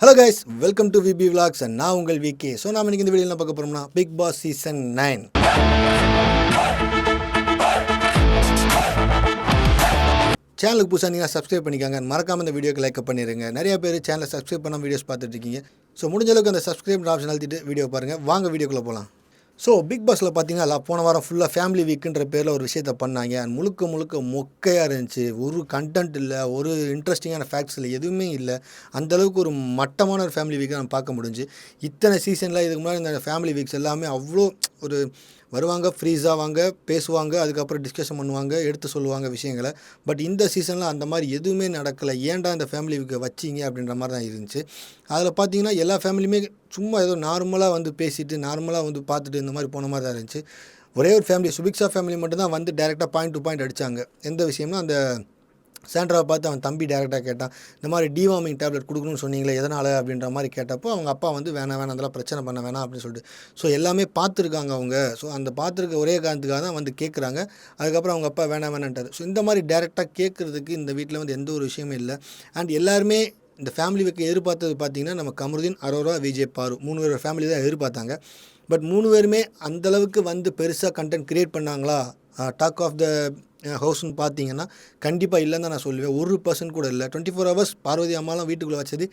Hello guys welcome to VP vlogs and நான் உங்கள் VK so நாம் இந்த வீடியோ என்ன பார்க்க போகிறோம்னா பிக் பாஸ் சீசன் நைன் சேனலுக்கு புதுசாக நீங்கள் சப்ஸ்கிரைப் பண்ணிக்காங்க. மறக்காம இந்த வீடியோக்கு லைக் பண்ணிடுங்க நிறைய பேர் சேனலை சப்ஸ்கிரைப் பண்ண வீடியோஸ் பார்த்துட்டு இருக்கீங்க. ஸோ முடிஞ்ச அளவுக்கு அந்த சப்ஸ்கிரைப் ஆப்ஷன் அழுத்திட்டு வீடியோ பாருங்கள் வாங்க வீடியோக்குள்ளே போகலாம் ஸோ பிக் பாஸில் பார்த்தீங்கன்னா போன வாரம் ஃபுல்லாக ஃபேமிலி வீக்குன்ற பேரில் ஒரு விஷயத்த பண்ணாங்க. முழுக்க முழுக்க மொக்கையாக இருந்துச்சு. ஒரு கண்டென்ட் இல்லை ஒரு இன்ட்ரெஸ்டிங்கான ஃபேக்ட்ஸ் இல்லை எதுவுமே இல்லை. அந்தளவுக்கு ஒரு மட்டமான ஒரு ஃபேமிலி வீக்கை நம்ம பார்க்க முடிஞ்சு. இத்தனை சீசனில் இதுக்கு முன்னாடி இந்த ஃபேமிலி வீக்ஸ் எல்லாமே அவ்வளோ ஒரு வருவாங்க ஃப்ரீஸாக வாங்க பேசுவாங்க அதுக்கப்புறம் டிஸ்கஷன் பண்ணுவாங்க எடுத்து சொல்லுவாங்க விஷயங்களை. பட் இந்த சீசனில் அந்த மாதிரி எதுவுமே நடக்கலை. ஏன்டா இந்த ஃபேமிலி வச்சிங்க அப்படின்ற மாதிரி தான் இருந்துச்சு. அதில் பார்த்தீங்கன்னா எல்லா ஃபேமிலியுமே சும்மா ஏதோ நார்மலாக வந்து பேசிட்டு நார்மலாக வந்து பார்த்துட்டு இந்த மாதிரி போன மாதிரி தான் இருந்துச்சு. ஒரே ஒரு ஃபேமிலி சுபிக்ஷா ஃபேமிலி மட்டும் தான் வந்து டேரெக்டாக பாயிண்ட் டு பாயிண்ட் அடித்தாங்க எந்த விஷயம்னா அந்த சாண்ட்ராவை பார்த்து அவன் தம்பி டேரெக்டாக கேட்டான் இந்த மாதிரி டிவார்மிங் டேப்லெட் கொடுக்கணும்னு சொன்னீங்களே எதனால்? அப்படின்ற மாதிரி கேட்டப்போ அவங்க அப்பா வந்து வேணாம் வேணாம் அதெல்லாம் பிரச்சனை பண்ண வேணாம் அப்படின்னு சொல்லிட்டு. ஸோ எல்லாமே பார்த்துருக்காங்க அவங்க. ஸோ அந்த பார்த்துருக்க ஒரே காரணத்துக்காக தான் வந்து கேட்குறாங்க அதுக்கப்புறம் அவங்க அப்பா வேணாம் வேணான்ட்டார். ஸோ இந்த மாதிரி டேரெக்டாக கேட்குறதுக்கு இந்த வீட்டில் வந்து எந்த ஒரு விஷயமும் இல்லை. அண்ட் எல்லாருமே இந்த ஃபேமிலி வைக்க எதிர்பார்த்தது பார்த்தீங்கன்னா நம்ம கமருதீன் அரோரா விஜய் பாரு மூணு பேர் ஃபேமிலி தான் எதிர்பார்த்தாங்க. பட் மூணு பேருமே அந்தளவுக்கு வந்து பெருசாக கண்டென்ட் க்ரியேட் பண்ணாங்களா? டாக் ஆஃப் த ஹவுஸ்னு பார்த்தீங்கன்னா கண்டிப்பாக இல்லைன்னு தான் நான் சொல்லுவேன். ஒரு பர்சன்ட் கூட இல்லை. டுவெண்ட்டி ஃபோர் ஹவர்ஸ் பார்வதி அம்மாலாம் வீட்டுக்குள்ளே வச்சது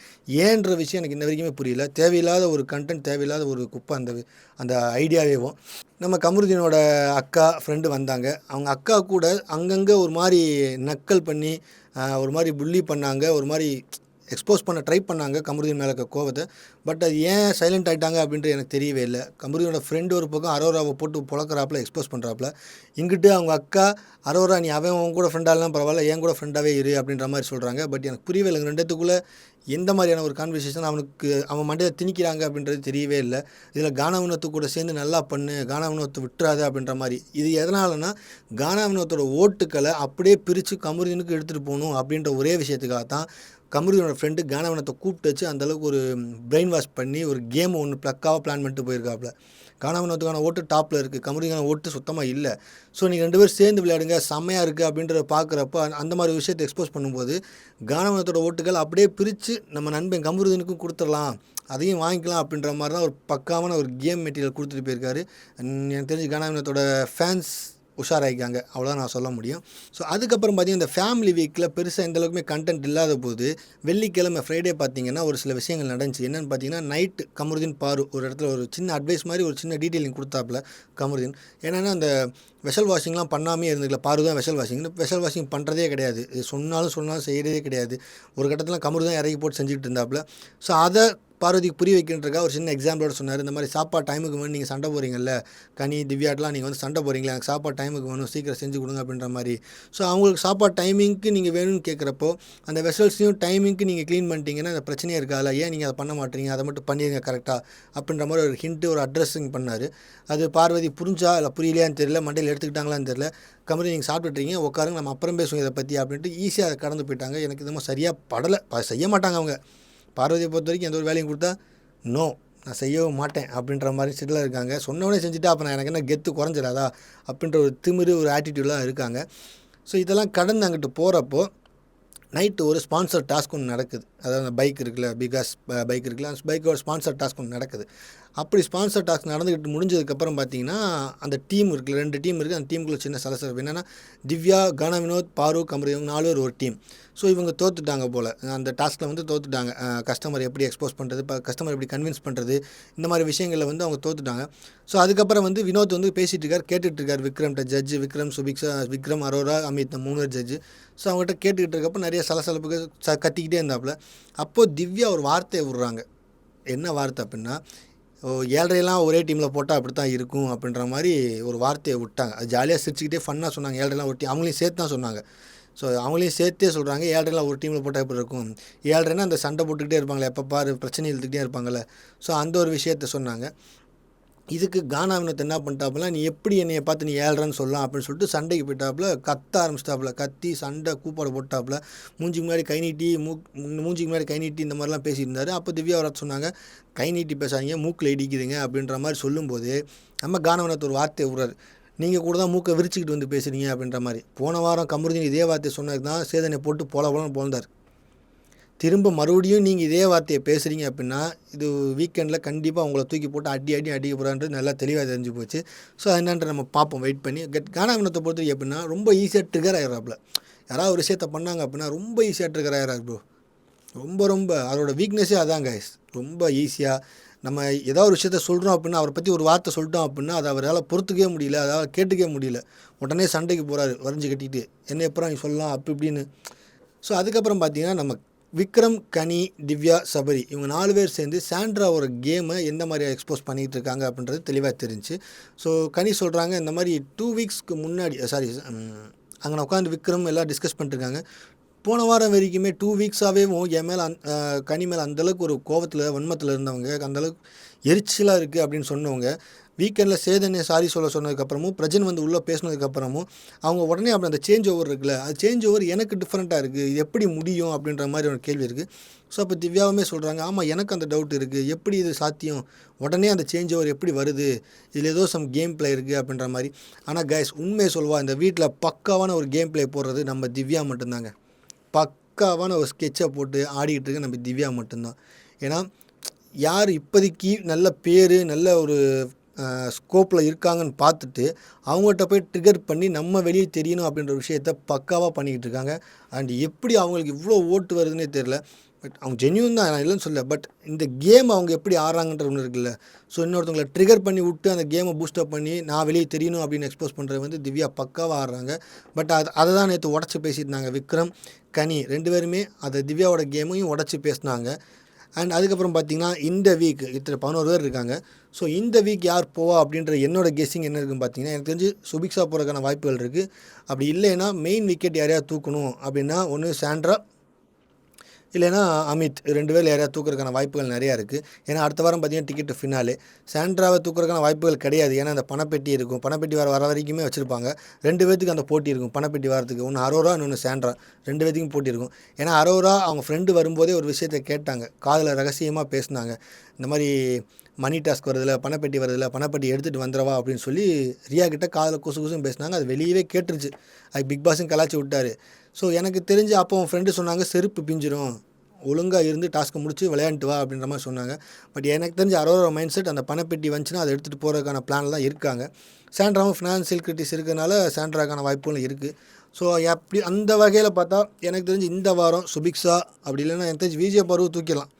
ஏன்ற விஷயம் எனக்கு இன்ன வரைக்குமே புரியல. தேவையில்லாத ஒரு கண்டென்ட் தேவையில்லாத ஒரு குப்பை அந்த அந்த ஐடியாவேவும் நம்ம கமருதீனோட அக்கா ஃப்ரெண்டு வந்தாங்க. அவங்க அக்கா கூட அங்கங்கே ஒரு மாதிரி நக்கல் பண்ணி ஒரு மாதிரி புள்ளி பண்ணாங்க. ஒரு மாதிரி எக்ஸ்போஸ் பண்ண ட்ரை பண்ணாங்க கமருதீன் மேலே இருக்க கோவத்தை. பட் அது ஏன் சைலண்ட் ஆகிட்டாங்க அப்படின்றது எனக்கு தெரியவே இல்லை. கமருதீனோட ஃப்ரெண்டு ஒரு பக்கம் அரோராவை போட்டு புழக்கிறாப்புல எக்ஸ்போஸ் பண்ணுறாப்புல இங்கிட்டு அவங்க அக்கா அரோரா நீ அவன் உன் கூட ஃப்ரெண்டாகலாம் பரவாயில்ல என் கூட ஃப்ரெண்டாகவே இரு அப்படின்ற மாதிரி சொல்கிறாங்க பட் எனக்கு புரியவே இல்லை ரெண்டுத்துக்குள்ளே எந்த மாதிரியான ஒரு கான்வர்சேஷன் அவனுக்கு அவன் மண்டையை திணிக்கிறாங்க அப்படின்றது தெரியவே இல்லை. இதில் கானாவினத்து கூட சேர்ந்து நல்லா பண்ணு கானாவினத்தை விட்டுறாத அப்படின்ற மாதிரி. இது எதனாலனா கானாவினத்தோட ஓட்டுக்களை அப்படியே பிரித்து கமருதீனுக்கு எடுத்துகிட்டு போகணும் அப்படின்ற ஒரே விஷயத்துக்காக தான் கமருதனோட ஃப்ரெண்டு கானவனத்தை கூப்பிட்டு வச்சு அந்தளவுக்கு ஒரு பிரெயின் வாஷ் பண்ணி ஒரு கேம் ஒன்று ப்ளக்காக பிளான் பண்ணிட்டு போயிருக்காப்புல கானவனத்துக்கான ஓட்டு டாப்பில் இருக்குது கமருதீனான ஓட்டு சுத்தமாக இல்லை. ஸோ நீங்கள் ரெண்டு பேரும் சேர்ந்து விளையாடுங்க. செம்மையாக இருக்குது அப்படின்றத பார்க்குறப்ப அந்த மாதிரி விஷயத்தை எக்ஸ்போஸ் பண்ணும்போது கானவனத்தோட ஓட்டுகள் அப்படியே பிரித்து நம்ம நண்பன் கமருதனுக்கும் கொடுத்துடலாம். அதையும் வாங்கிக்கலாம் அப்படின்ற மாதிரி தான் ஒரு பக்காவான ஒரு கேம் மெட்டீரியல் கொடுத்துட்டு போயிருக்காரு. எனக்கு தெரிஞ்சு கானாவினத்தோட ஃபேன்ஸ் உஷாராயிக்காங்க. அவ்வளோதான் நான் சொல்ல முடியும். ஸோ அதுக்கப்புறம் பார்த்தீங்கன்னா இந்த ஃபேமிலி வீக்கில் பெருசாக எந்த அளவுக்குமே கண்டென்ட் இல்லாத போது வெள்ளிக்கிழமை ஃப்ரைடே பார்த்தீங்கன்னா ஒரு சில விஷயங்கள் நடந்துச்சு. என்னென்னு பார்த்தீங்கன்னா நைட்டு கமருதீன் பாரு ஒரு இடத்துல ஒரு சின்ன அட்வைஸ் மாதிரி ஒரு சின்ன டீட்டெயிலிங் கொடுத்தாப்புல கமருதீன். என்னென்னா அந்த வெஷல் வாஷிங்லாம் பண்ணாமே இருந்துக்கல. பாரு தான் வெஷல் வாஷிங் வெஷல் வாஷிங் பண்ணுறதே கிடையாது. சொன்னாலும் சொன்னாலும் செய்கிறதே கிடையாது. ஒரு கட்டத்தில் கமரு தான் இறக்கி போட்டு செஞ்சுக்கிட்டு இருந்தாப்புல. ஸோ அதை பார்வதிக்கு புரிய வைக்கின்றக்கா ஒரு சின்ன எக்ஸாம்பிளோட சொன்னார். இந்த மாதிரி சாப்பாடு டைமுக்கு வேணும் நீங்கள் சண்டை போகிறீங்கல்ல கனி திவ்யாட்டெலாம் நீங்கள் வந்து சண்டை போகிறீங்களா எனக்கு சாப்பாடு டைமுக்கு வேணும் சீக்கிரம் செஞ்சு கொடுங்க அப்படின்ற மாதிரி. ஸோ அவங்களுக்கு சாப்பாடு டைமிங்க்கு நீங்கள் வேணும்னு கேட்குறப்போ அந்த வெசல்ஸையும் டைமிங்க்கு நீங்கள் க்ளீன் பண்ணிட்டீங்கன்னா அந்த பிரச்சனையே இருக்காதுல்ல. ஏன் நீங்கள் அதை பண்ண மாட்டீங்க? அதை மட்டும் பண்ணிடுங்க கரெக்டாக அப்படின்ற மாதிரி ஒரு ஹிண்ட்டு ஒரு அட்ரஸிங் பண்ணார். அது பார்வதி புரிஞ்சா இல்லை புரியலையான்னு தெரியல மண்டையில் எடுத்துக்கிட்டாங்களான்னு தெரியல. கம்பெனி நீங்கள் சாப்பிட்டுட்டீங்க உட்காருங்க நம்ம அப்புறம் பேசுவோம் இதை பற்றி அப்படின்ட்டு ஈஸியாக அதை கடந்து போயிட்டாங்க. எனக்கு இதுமா சரியாக படலை. செய்ய மாட்டாங்க அவங்க. பார்வதியை பொறுத்த வரைக்கும் எந்த ஒரு வேலையும் கொடுத்தா நோ நான் செய்யவும் மாட்டேன் அப்படின்ற மாதிரி சிட்டில் இருக்காங்க. சொன்னவனே செஞ்சுட்டு அப்போ நான் எனக்கு என்ன கெத்து குறைஞ்சிடாதா அப்படின்ற ஒரு திமிரு ஒரு ஆட்டிடியூடெலாம் இருக்காங்க. ஸோ இதெல்லாம் கடந்து அங்கிட்டு போகிறப்போ நைட்டு ஒரு ஸ்பான்சர் டாஸ்க் ஒன்று நடக்குது. அதாவது அந்த பைக் இருக்குல்ல பிகாஸ் பைக் இருக்குல்ல அந்த பைக்கோட ஸ்பான்சர் டாஸ்க் ஒன்று நடக்குது. அப்படி ஸ்பான்சர் டாஸ்க் நடந்துக்கிட்டு முடிஞ்சதுக்கப்புறம் பார்த்தீங்கன்னா அந்த டீம் இருக்குது ரெண்டு டீம் இருக்குது அந்த டீமுக்குள்ளே சின்ன சலசலப்பு. என்னென்னா திவ்யா கானா வினோத் பாரூக் கமரு இவங்க நாலு பேர் ஒரு டீம் ஸோ இவங்க தோத்துட்டாங்க போல். அந்த டாஸ்கில் வந்து தோத்துட்டாங்க. கஸ்டமர் எப்படி எக்ஸ்போஸ் பண்ணுறது இப்போ கஸ்டமர் எப்படி கன்வின்ஸ் பண்ணுறது இந்த மாதிரி விஷயங்களில் வந்து அவங்க தோத்துட்டாங்க. ஸோ அதுக்கப்புறம் வந்து வினோத் வந்து பேசிகிட்டு இருக்கார் கேட்டுகிட்டு இருக்கார். விக்ரம்கிட்ட ஜட்ஜு விக்ரம் சுபிக்ஷா விக்ரம் அரோரா அமித் மூணு ஜட்ஜு ஸோ அவங்ககிட்ட கேட்டுக்கிட்டு இருக்கப்போ நிறைய சலசலப்புக்கு ச கத்திக்கிட்டே இருந்தாப்புல. அப்போது திவ்யா ஒரு வார்த்தையை விட்றாங்க. என்ன வார்த்தை அப்படின்னா ஏழ்ரையெல்லாம் ஒரே டீமில் போட்டால் அப்படி தான் இருக்கும் அப்படின்ற மாதிரி ஒரு வார்த்தையை விட்டாங்க. அது ஜாலியாக சிரிச்சுக்கிட்டே ஃபன்னாக சொன்னாங்க. ஏழரைலாம் ஒரு டீம் அவங்களையும் சேர்த்து தான் சொன்னாங்க. ஸோ அவங்களையும் சேர்த்தே சொல்கிறாங்க ஏழரைலாம் ஒரு டீமில் போட்டால் எப்படி இருக்கும்? ஏழ்ரைனா அந்த சண்டை போட்டுக்கிட்டே இருப்பாங்களே எப்போ பாரு பிரச்சனை இழுத்துக்கிட்டே இருப்பாங்கள்ல ஸோ அந்த ஒரு விஷயத்த சொன்னாங்க. இதுக்கு கானாவினத்தை என்ன பண்ணிட்டாப்புல நீ எப்படி என்னைய பார்த்து நீ ஏழ்றன்னு சொல்லலாம் அப்படின்னு சொல்லிட்டு சண்டைக்கு போயிட்டாப்புல. கத்த ஆரம்பிச்சிட்டாப்புல. கத்தி சண்டை கூப்பாடு போட்டாப்புல. மூஞ்சிக்கு முன்னாடி கை நீட்டி மூக் மூஞ்சிக்கு முன்னாடி கை நீட்டி இந்த மாதிரிலாம் பேசியிருந்தார். அப்போ திவ்யா வர சொன்னாங்க கை நீட்டி பேசாதீங்க மூக்கில் இடிக்குதுங்க அப்படின்ற மாதிரி சொல்லும்போது நம்ம கானவனத்தை ஒரு வார்த்தையை விடுறாரு. நீங்கள் கூட தான் மூக்கை விரிச்சிக்கிட்டு வந்து பேசுகிறீங்க அப்படின்ற மாதிரி. போன வாரம் கமருதீன் இதே வார்த்தை சொன்னது தான் சேதனை போட்டு போல போலன்னு போந்தார் திரும்ப மறுபடியும் நீங்கள் இதே வார்த்தையை பேசுகிறீங்க அப்படின்னா இது வீக்கெண்டில் கண்டிப்பாக உங்களை தூக்கி போட்டு அடி அடி அடிக்க போகிறான்றது நல்லா தெளிவாக தெரிஞ்சு போச்சு. ஸோ அது என்னன்ற நம்ம பார்ப்போம் வெயிட் பண்ணி. கட் கானாவினத்தை பொறுத்தவரைக்கும் எப்படின்னா ரொம்ப ஈஸியாக ட்ரிகர் ஆகிறாப்புல யாராவது ஒரு விஷயத்த பண்ணாங்க அப்படின்னா ரொம்ப ஈஸியாக ட்ரிகர் ஆகிறாரு ப்ரோ ரொம்ப ரொம்ப. அதோட வீக்னஸே அதான் கைஸ் ரொம்ப ஈஸியாக நம்ம ஏதாவது ஒரு விஷயத்த சொல்கிறோம் அப்படின்னா அவரை பற்றி ஒரு வார்த்தை சொல்லிட்டோம் அப்படின்னா அதை அவரால் பொறுத்துக்கவே முடியல அதாவது கேட்டுக்கவே முடியல. உடனே சண்டைக்கு போகிறாரு வரைஞ்சி கட்டிட்டு. என்ன எப்போ நீ சொல்லலாம் அப்படி இப்படின்னு. ஸோ அதுக்கப்புறம் பார்த்தீங்கன்னா நம்ம விக்ரம் கனி திவ்யா சபரி இவங்க நாலு பேர் சேர்ந்து சாண்ட்ராவோட கேமை எந்த மாதிரி எக்ஸ்போஸ் பண்ணிகிட்டு இருக்காங்க அப்படின்றது தெளிவாக தெரிஞ்சு. ஸோ கனி சொல்கிறாங்க இந்த மாதிரி டூ வீக்ஸ்க்கு முன்னாடி சாரி அங்கே உட்காந்து விக்ரம் எல்லாம் டிஸ்கஸ் பண்ணிட்டுருக்காங்க போன வாரம் வரைக்குமே டூ வீக்ஸாகவே என் மேலே அந் கனி மேலே அந்தளவுக்கு ஒரு கோவத்தில் வன்மத்தில் இருந்தவங்க அந்தளவுக்கு எரிச்சலாக இருக்குது அப்படின்னு சொன்னவங்க வீக்கெண்டில் சேதனை சாரி சொல்ல சொன்னதுக்கப்புறமும் பிரஜன் வந்து உள்ளே பேசினதுக்கப்புறமும் அவங்க உடனே அப்படி அந்த சேஞ்ச் ஓவர் இருக்குல்ல அது சேஞ்ச் ஓவர் எனக்கு டிஃப்ரெண்ட்டாக இருக்குது இது எப்படி முடியும் அப்படின்ற மாதிரி ஒரு கேள்வி இருக்குது ஸோ அப்போ திவ்யாவுமே சொல்கிறாங்க ஆமாம் எனக்கு அந்த டவுட் இருக்குது எப்படி இது சாத்தியம்? உடனே அந்த சேஞ்ச் ஓவர் எப்படி வருது? இதில் ஏதோ சம் கேம் ப்ளே இருக்குது அப்படின்ற மாதிரி. ஆனால் கைஸ் உண்மையை சொல்வா இந்த வீட்டில் பக்காவான ஒரு கேம் பிளே போடுறது நம்ம திவ்யா மட்டும்தாங்க. பக்காவான ஒரு ஸ்கெட்சை போட்டு ஆடிக்கிட்டு இருக்க நம்ம திவ்யா மட்டும்தான். ஏன்னா யார் இப்போதைக்கு நல்ல பேர் நல்ல ஒரு ஸ்கோப்பில் இருக்காங்கன்னு பார்த்துட்டு அவங்கள்ட்ட போய் ட்ரிகர் பண்ணி நம்ம வெளியே தெரியணும் அப்படின்ற விஷயத்த பக்காவாக பண்ணிக்கிட்டு இருக்காங்க. அண்ட் எப்படி அவங்களுக்கு இவ்வளோ ஓட்டு வருதுன்னே தெரில பட் அவங்க ஜென்யூன் தான் நான் இல்லைன்னு சொல்ல பட் இந்த கேம் அவங்க எப்படி ஆடுறாங்கன்ற ஒன்று இருக்குல்ல. ஸோ இன்னொருத்தவங்களை ட்ரிகர் பண்ணி விட்டு அந்த கேமை பூஸ்டப் பண்ணி நான் வெளியே தெரியணும் அப்படின்னு எக்ஸ்போஸ் பண்ணுறது வந்து திவ்யா பக்காவாக ஆடுறாங்க. பட் அது அதை தான் நேற்று உடச்சி பேசியிருந்தாங்க விக்ரம் கனி ரெண்டு பேருமே அதை திவ்யாவோட கேமையும் உடச்சி பேசினாங்க. அண்ட் அதுக்கப்புறம் பார்த்தீங்கன்னா இந்த வீக் இத்தனை பதினோரு பேர் இருக்காங்க. ஸோ இந்த வீக் யார் போவா அப்படின்ற என்னோட கெஸ்ஸிங் என்ன இருக்குன்னு பார்த்தீங்கன்னா எனக்கு தெரிஞ்சு சுபிக்ஷா போகிறதுக்கான வாய்ப்புகள் இருக்குது அப்படி இல்லைன்னா மெயின் விக்கெட் யாரையா தூக்கணும் அப்படின்னா ஒன்று சாண்ட்ரா இல்லைன்னா அமித் ரெண்டு பேர் யாரையா தூக்குறதுக்கான வாய்ப்புகள் நிறையா இருக்குது ஏன்னா அடுத்த வாரம் பார்த்தீங்கன்னா டிக்கெட் ஃபினாலே சாண்ட்ராவை தூக்குறதுக்கான வாய்ப்புகள் கிடையாது. ஏன்னா அந்த பணப்பெட்டி இருக்கும். பணப்பெட்டி வர வர வரைக்குமே வச்சுருப்பாங்க. ரெண்டு பேத்துக்கு அந்த போட்டி இருக்கும். பணப்பெட்டி வரதுக்கு ஒன்று அரோரா இன்னொன்று சாண்ட்ரா. ரெண்டு பேத்துக்கும் போட்டி இருக்கும். ஏன்னா அரோரா அவங்க ஃப்ரெண்டு வரும்போதே ஒரு விஷயத்தை கேட்டாங்க. காதில் ரகசியமாக பேசினாங்க. இந்த மாதிரி மணி டாஸ்க் வருதில்ல பணப்பெட்டி வருதில்ல பணப்பெட்டி எடுத்துகிட்டு வந்துடவா அப்படின்னு சொல்லி ரியா கிட்ட காதில் குசு குசுன்னு பேசினாங்க. அது வெளியவே கேட்டுருச்சு. அது பிக் பாஸும் கலாச்சி விட்டார். ஸோ எனக்கு தெரிஞ்சு அப்போ உன் ஃப்ரெண்டு சொன்னாங்க செருப்பு பிஞ்சிரும். ஒழுங்காக இருந்து டாஸ்க்கை முடிச்சு விளையாண்டுட்டு வா அப்படின்ற மாதிரி சொன்னாங்க. பட் எனக்கு தெரிஞ்ச அரோரோ மைண்ட் செட் அந்த பணப்பெட்டி வந்துச்சுன்னா அதை எடுத்துகிட்டு போகிறதுக்கான பிளான் தான் இருக்காங்க. சாண்ட்ராவும் ஃபினான்சியல் கிரிட்டிஸ் இருக்கிறனால சாண்ட்ராக்கான வாய்ப்புகளும் இருக்குது ஸோ எப்படி அந்த வகையில் பார்த்தா எனக்கு தெரிஞ்சு இந்த வாரம் சுபிக்ஷா அப்படி இல்லைன்னா எனக்கு தெரிஞ்சு விஜய பருவ தூக்கிடலாம்.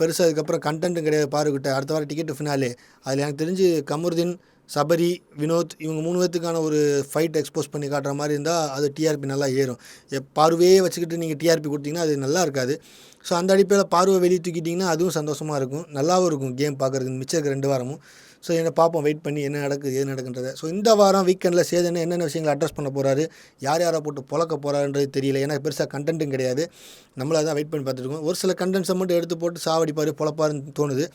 பெருசாக அதுக்கப்புறம் கண்டென்ட்டும் கிடையாது பாருக்கிட்ட. அடுத்த வாரம் டிக்கெட் ஃபினாலே அதில் எனக்கு தெரிஞ்சு கமருதீன் சபரி வினோத் இவங்க மூணு பேர்த்துக்கான ஒரு ஃபைட் எக்ஸ்போஸ் பண்ணி காட்டுற மாதிரி இருந்தால் அது டிஆர்பி நல்லா ஏறும். பார்வையே வச்சுக்கிட்டு நீங்கள் டிஆர்பி கொடுத்தீங்கன்னா அது நல்லா இருக்காது. ஸோ அந்த அடிப்படையில் பார்வை வெளியே தூக்கிட்டிங்கன்னா அதுவும் சந்தோஷமாக இருக்கும். நல்லாவும் இருக்கும் கேம் பார்க்குறதுக்கு. மிச்சம் இருக்க ரெண்டு வாரமும். ஸோ என்ன பார்ப்போம் வெயிட் பண்ணி என்ன நடக்குது ஏது நடக்குன்றத. ஸோ இந்த வாரம் வீக்கெண்டில் சேதன் என்னென்ன விஷயங்களை அட்ரஸ் பண்ண போகிறாரு யார் யாரை போட்டு புழக்க போகிறாருன்றது தெரியல. ஏன்னா பெருசாக கண்டென்ட்டும் கிடையாது. நம்மள தான் வெயிட் பண்ணி பார்த்துருக்கோம் ஒரு சில கண்டென்ட்ஸை மட்டும் எடுத்து போட்டு சாவடிப்பார் புழப்பாருன்னு தோணுது.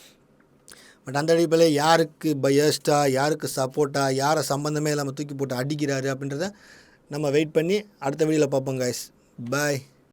பட் அந்த அடிப்படையில் யாருக்கு பயஸ்டா யாருக்கு சப்போர்ட்டாக யாரை சம்மந்தமே இல்லாமல் தூக்கி போட்டு அடிக்கிறாரு அப்படின்றத நம்ம வெயிட் பண்ணி அடுத்த வீடியோவில் பார்ப்போம் காய்ஸ் பாய்